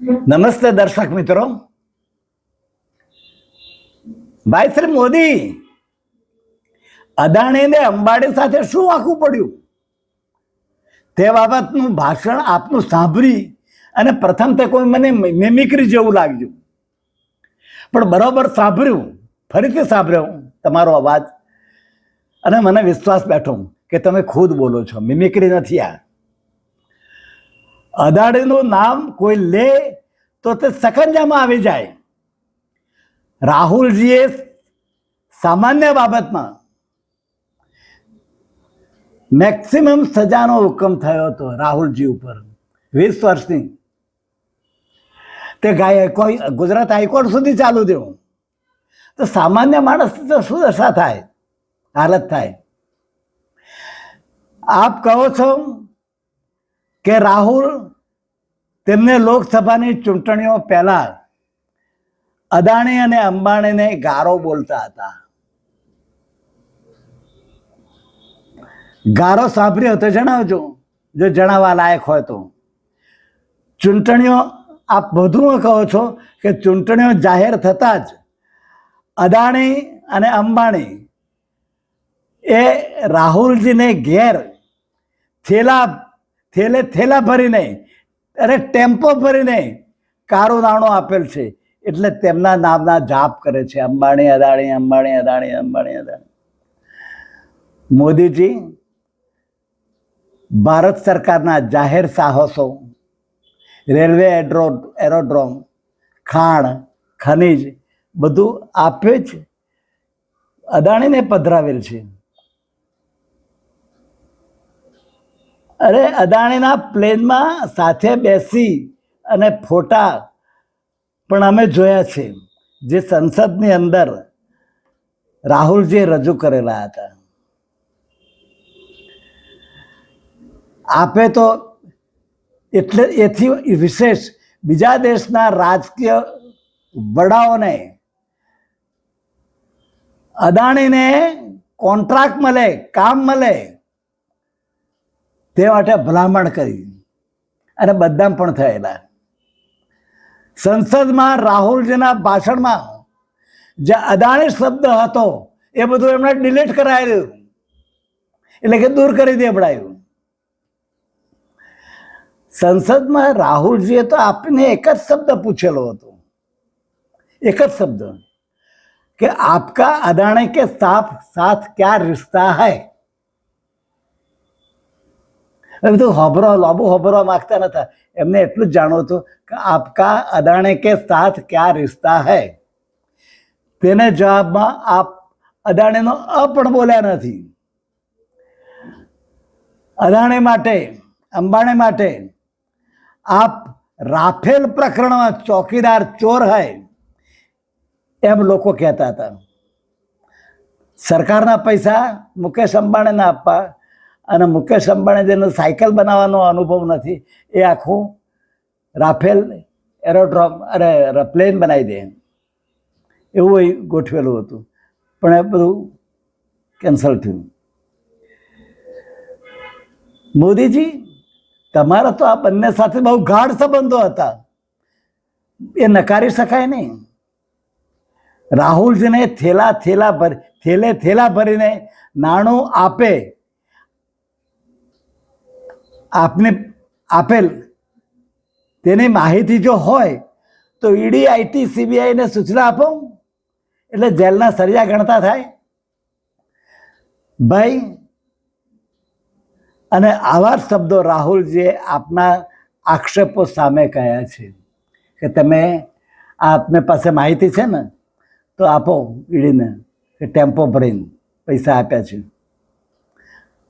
નમસ્તે દર્શક મિત્રો. ભાઈ શ્રી મોદી, અદાણીને અંબાડી સાથે શું આખું પડ્યું? તે બાબતનું ભાષણ આપનું સાંભળી અને પ્રથમ તે કોઈ મને મેમિક્રી જેવું લાગ્યું. પણ બરાબર સાંભળ્યું, ફરીથી સાંભળ્યો તમારો અવાજ. અને મને વિશ્વાસ બેઠો કે તમે ખુદ બોલો છો, મિમિક્રી નથી આ. અદાણીનું નામ કોઈ લે તો તે સકંજામાં આવી જાય. રાહુલજીએ સામાન્ય બાબતમાં મેક્સિમમ સજાનો હુકમ થયો હતો રાહુલજી ઉપર વીસ વર્ષની. તે ગાય કોઈ ગુજરાત હાઈકોર્ટ સુધી ચાલુ દેવું તો સામાન્ય માણસ તો શું દશા થાય? હાલત થાય. આપ કહો છો કે રાહુલ તેમને લોકસભાની ચૂંટણીઓ પહેલા અદાણી અને અંબાણીને ગારો બોલતા હતા. ગારો સાંભળ્યો તો જણાવજો, જો જણાવવા લાયક હોય તો. ચૂંટણીઓ, આપ બધું કહો છો કે ચૂંટણીઓ જાહેર થતાં જ અદાણી અને અંબાણી એ રાહુલજીને ઘેર થેલા, થેલે, થેલા ભરીને અરે ટેમ્પો ભરીને કારો નાણો આપેલ છે. એટલે તેમના નામના જાપ કરે છે. અંબાણી, અદાણી અંબાણી અદાણી અંબાણી, અદાણી. મોદીજી, ભારત સરકારના જાહેર સાહસો, રેલવે એડ્રો, એરોડ્રોમ, ખાણ, ખનીજ બધું આપે જ અદાણીને પધરાવેલ છે. અરે, અદાણીના પ્લેનમાં સાથે બેસી અને ફોટા પણ અમે જોયા છે, જે સંસદની અંદર રાહુલજીએ રજૂ કરેલા હતા. આપે તો એટલે એથી વિશેષ બીજા દેશના રાજકીય વડાઓને અદાણીને કોન્ટ્રાક્ટ મળે, કામ મળે તે માટે ભલામણ કરી. અને બધા પણ થયેલા. સંસદમાં રાહુલજીના ભાષણમાં જે અદાણી શબ્દ હતો, એ બધું એમણે ડિલીટ કરાયેલું. એટલે કે દૂર કરી દેવડાયું. સંસદમાં રાહુલજીએ તો આપને એક જ શબ્દ પૂછેલો હતો. એક જ શબ્દ. કે આપકા અદાણી કે સાથ સાથ ક્યા રિશ્તા હૈ? હવે તો હોભરો, લાંબુ હોભરવા માંગતા નતા. એમને એટલું જ જાણવું હતું કે આપકા અદાણે કે સાથ ક્યાં રિશ્તા હૈ? તેને જવાબમાં આપ અદાણીનો અ પણ બોલ્યા નથી. અદાણી માટે, અંબાણી માટે આપ રાફેલ પ્રકરણમાં ચોકીદાર ચોર હૈ, એમ લોકો કહેતા હતા. સરકારના પૈસા મુકેશ અંબાણીને આપવા અને મુકેશ અંબાણી જેને સાયકલ બનાવવાનો અનુભવ નથી. એ આખું રાફેલ એરોડ્રોમ અરે પ્લેન બનાવી દે એવું એ ગોઠવેલું હતું. પણ એ બધું કેન્સલ થયું. મોદીજી, તમારા તો આ બંને સાથે બહુ ગાઢ સંબંધો હતા. એ નકારી શકાય નહીં. રાહુલજીને થેલા થેલા ભરી, થેલે, થેલા ભરીને નાણું આપે આપને આપેલ તેની માહિતી જો હોય, તો ઈડી, આઈટી સીબીઆઈને સૂચના આપો. એટલે જેલના સરિયા ગણતા થાય. ભાઈ, અને આવા શબ્દો રાહુલજીએ આપના આક્ષેપો સામે કહ્યા છે, કે તમે આપને પાસે માહિતી છે ને, તો આપો ઈડીને, કે ટેમ્પો ભરીને પૈસા આપ્યા છે.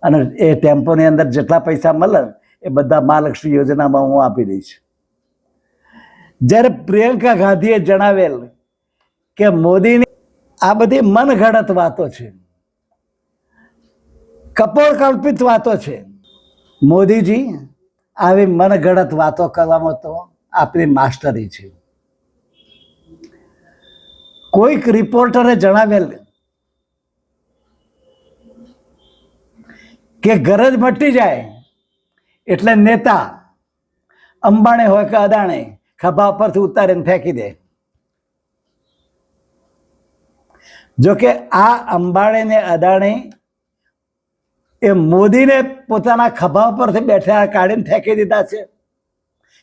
અને એ ટેમ્પોની અંદર જેટલા પૈસા મળે એ બધા મહાલક્ષ્મી યોજનામાં હું આપી દઈશ. જ્યારે પ્રિયંકા ગાંધીએ જણાવેલ કે મોદીની આ બધી મનગણત વાતો છે કપોળ કલ્પિત વાતો છે, મોદીજી આવી મનગણત વાતો કરવામાં તો આપણી માસ્ટરી છે. કોઈક રિપોર્ટરે જણાવેલ કે ગરજ મટી જાય એટલે નેતા અંબાણી હોય કે અદાણી ખભા પરથી ઉતારીને ફેંકી દે. જોકે આ અંબાણી ને અદાણી એ મોદીને પોતાના ખભા પરથી બેઠા કાઢીને ફેંકી દીધા છે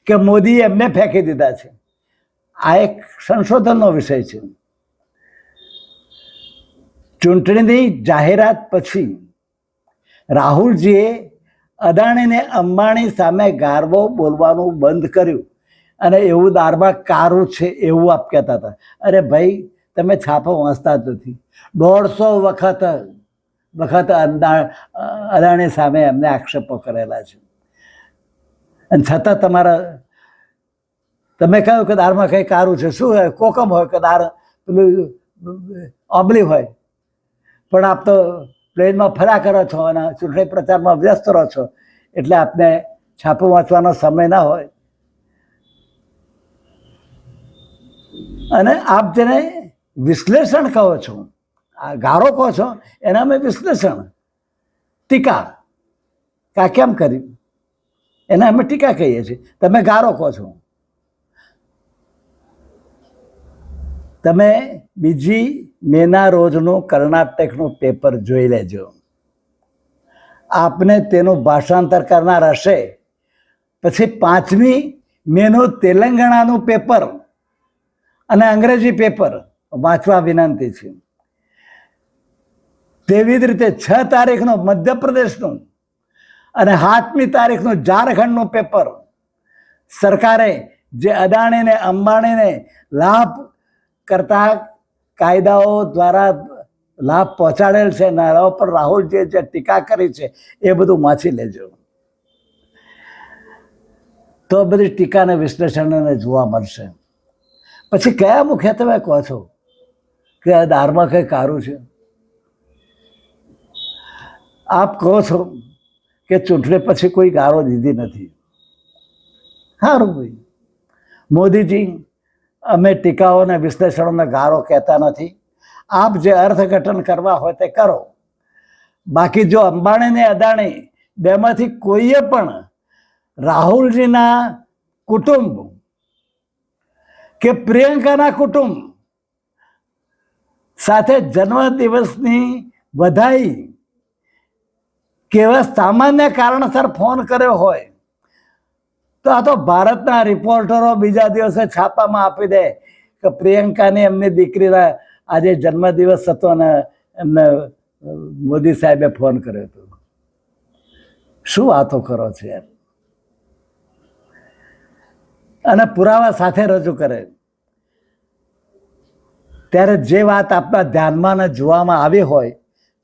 કે મોદી એમને ફેંકી દીધા છે. આ એક સંશોધનનો વિષય છે. ચૂંટણીની જાહેરાત પછી રાહુલજીએ અદાણીને અંબાણી સામે ગારવો બોલવાનું બંધ કર્યું. અને એવું દારમાં કારું છે એવું આપ કહેતા હતા. અરે ભાઈ, તમે છાપો વાંચતા જ નથી. દોઢસો વખત વખત અંદા, અદાણી સામે એમને આક્ષેપો કરેલા છે. અને છતાં તમારા, તમે કહ્યું કે દારમાં કંઈ કારું છે. શું હોય? કોકમ હોય કે દાર, પેલું ઓબલી હોય. પણ આપ તો પ્લેનમાં ફર્યા કરો છો અને ચૂંટણી પ્રચારમાં વ્યસ્ત રહો છો, એટલે આપને છાપું વાંચવાનો સમય ના હોય. અને આપ જેને વિશ્લેષણ કહો છો, આ ગારો કહો છો, એના અમે વિશ્લેષણ, ટીકા. કા કેમ કર્યું? એના અમે ટીકા કહીએ છીએ. તમે ગારો કહો છો. તમે બીજી મેના રોજનું કર્ણાટકનું પેપર જોઈ લેજો. આપને તેનું ભાષાંતર કરનાર હશે. પછી પાંચમી મેનું તેલંગાણાનું પેપર અને અંગ્રેજી પેપર વાંચવા વિનંતી છે. તેવી જ રીતે છ તારીખનું મધ્યપ્રદેશનું અને સાતમી તારીખનું ઝારખંડનું પેપર સરકારે જે અદાણીને અંબાણીને લાભ કરતા કાયદાઓ દ્વારા લાભ પહોંચાડેલ છે નારાઓ પર રાહુલ જે ટીકા કરી છે એ બધું વાંચી લેજો. તો બધી ટીકાને વિશ્લેષણને જોવા મળશે. પછી કયા મુખ્ય તમે કહો છો? કે આ દારમાં કંઈ કારું છે? આપ કહો છો કે ચૂંટણી પછી કોઈ ગારો દીધી નથી. સારું ભાઈ. મોદીજી અમે ટીકાઓને વિશ્લેષણોને ગારો કહેતા નથી. આપ જે અર્થઘટન કરવા હોય તે કરો. બાકી જો અંબાણી ને અદાણી બેમાંથી કોઈએ પણ રાહુલજીના કુટુંબ કે પ્રિયંકાના કુટુંબ સાથે જન્મદિવસની વધાઈ કેવા સામાન્ય કારણસર ફોન કર્યો હોય તો આ તો ભારતના રિપોર્ટરો બીજા દિવસે છાપામાં આપી દે કે પ્રિયંકાની એમની દીકરીના આજે જન્મદિવસ હતો અને એમને મોદી સાહેબે ફોન કર્યો હતો. શું વાતો કરો છો યાર અને પુરાવા સાથે રજૂ કરે. ત્યારે જે વાત આપણા ધ્યાનમાં જોવામાં આવી હોય,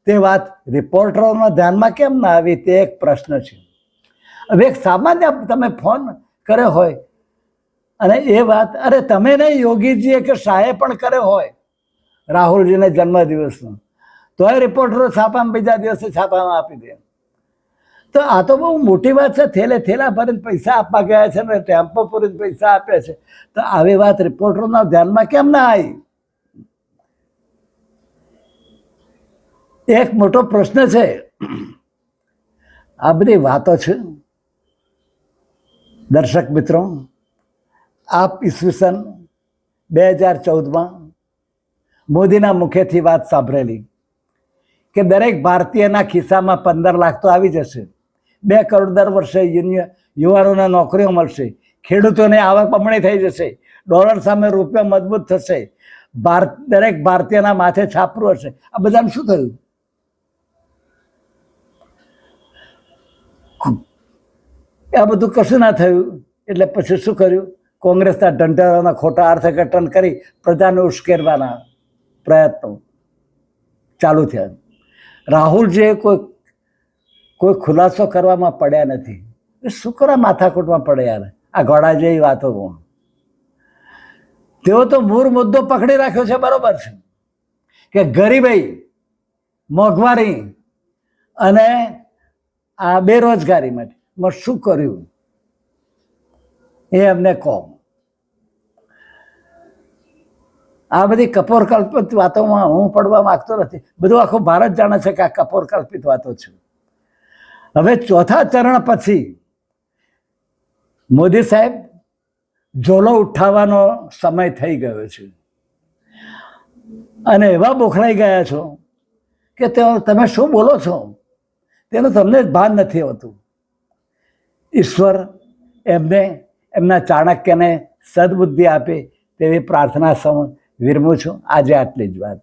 તે વાત રિપોર્ટરોના ધ્યાનમાં કેમ ના આવી તે એક પ્રશ્ન છે. હવે એક સામાન્ય તમે ફોન કર્યો હોય, અને એ વાત, અરે તમે નહીં યોગીજીએ કે શાહે પણ કર્યો હોય, રાહુલજીને જન્મદિવસનો. એ રિપોર્ટરો છાપામાં બીજા દિવસે છાપામાં આપી દે. તો આ તો બહુ મોટી વાત છે, થેલે થેલા ભરીને પૈસા આપવા ગયા છે ને, ટેમ્પો પૂરીને પૈસા આપ્યા છે. તો આવી વાત રિપોર્ટરોના ધ્યાનમાં કેમ ના આવી? એક મોટો પ્રશ્ન છે. આ બધી વાતો છે. દર્શક મિત્રો, આપ ઈસવીસન બે હજાર ચૌદમાં મોદીના મુખેથી વાત સાંભળેલી કે દરેક ભારતીયના ખિસ્સામાં પંદર લાખ તો આવી જશે. બે કરોડ દર વર્ષે યુવાનોને નોકરીઓ મળશે. ખેડૂતોને આવક બમણી થઈ જશે. ડોલર સામે રૂપિયો મજબૂત થશે. ભારત દરેક ભારતીયના માથે છાપરું હશે. આ બધાનું શું થયું? આ બધું કશું ના થયું. એટલે પછી શું કર્યું? કોંગ્રેસના ઢંઢારાના ખોટા અર્થઘટન કરી પ્રજાને ઉશ્કેરવાના પ્રયત્નો ચાલુ થયા. રાહુલજીએ કોઈ કોઈ ખુલાસો કરવામાં પડ્યા નથી. એ શું કરવા માથાકૂટમાં પડ્યા આ ઘોડા જેવી વાતો તેઓ તો મૂળ મુદ્દો પકડી રાખ્યો છે, બરોબર છે. કે ગરીબાઈ, મોંઘવારી અને આ બેરોજગારી માટે. માં શું કર્યું? એ અમને કહો. આ બધી કપોર કલ્પિત વાતોમાં હું પડવા માંગતો નથી. બધું આખું ભારત જાણે છે કે આ કપોર કલ્પિત વાતો છે. હવે ચોથા ચરણ પછી મોદી સાહેબ ઝોલો ઉઠાવવાનો સમય થઈ ગયો છે. અને એવા બોખલાઈ ગયા છો કે તે તમે શું બોલો છો? તેનું તમને જ ભાન નથી હોતું. ઈશ્વર એમને, એમના ચાણક્યને સદબુદ્ધિ આપે તેવી પ્રાર્થના સમ વિરમું છું. આજે આટલી જ વાત.